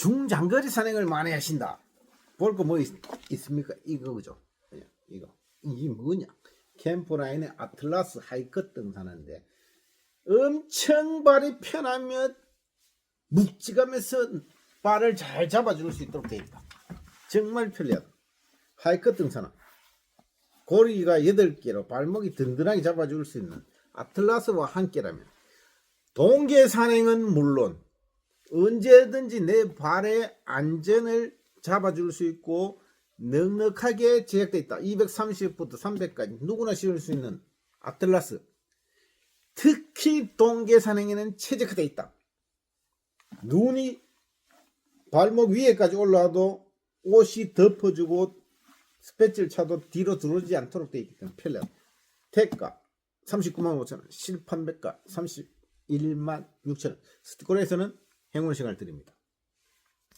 중장거리 산행을 많이 하신다. 볼 거 뭐 있습니까? 이거 그죠? 그냥 이거 이게 뭐냐? 캠프라인의 아틀라스 하이커 등산하는데 엄청 발이 편하면 묵직하면서 발을 잘 잡아줄 수 있도록 돼 있다. 정말 편리하다. 하이커 등산화. 고리가 8개로 발목이 든든하게 잡아줄 수 있는 아틀라스와 함께라면 동계 산행은 물론 언제든지 내 발의 안전을 잡아줄 수 있고 넉넉하게 제작되어 있다. 230부터 300까지 누구나 실을 수 있는 아틀라스. 특히 동계 산행에는 최적화되어 있다. 눈이 발목 위에까지 올라와도 옷이 덮어주고 스패치를 차도 뒤로 들어오지 않도록 되어 있기 때문에 편리하다. 대가 39만 5천원, 실판매가 31만 6천원. 스티커에서는 행운 시간을 드립니다.